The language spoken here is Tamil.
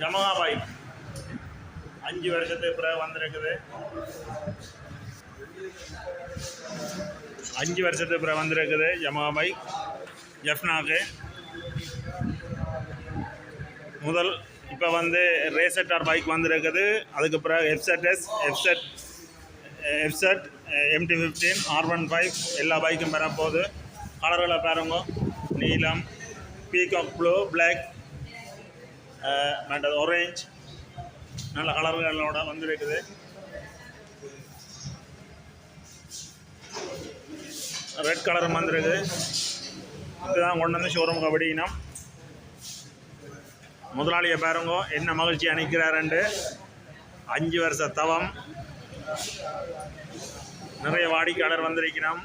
ஜமகா பைக் அஞ்சு வருஷத்துக்கு பிறகு வந்திருக்குது. அஞ்சு வருஷத்துக்கு பிறகு வந்திருக்குது ஜமகா பைக் ஜெஃப்னாக்கு முதல் இப்போ வந்து ரேசட்டார் பைக் வந்திருக்குது. அதுக்கு பிறகு FZS FZ FZ MT fifteen R one five எல்லா பைக்கும் பெற போகுது கலர்களை பாருங்க. நீலம் பீகாக் ப்ளூ பிளாக் மற்றது ஒரேஞ்ச் நல்ல கலர்களோட வந்திருக்குது ரெட் கலரும் வந்திருக்கு இதுதான் கொண்டு வந்து ஷோரூம் கபடியினம் முதலாளியை பாருங்க என்ன மகிழ்ச்சி அணிக்கிறாருண்டு அஞ்சு வருஷ தவம் நிறைய வாடிக்கையாளர் வந்திருக்கிறோம்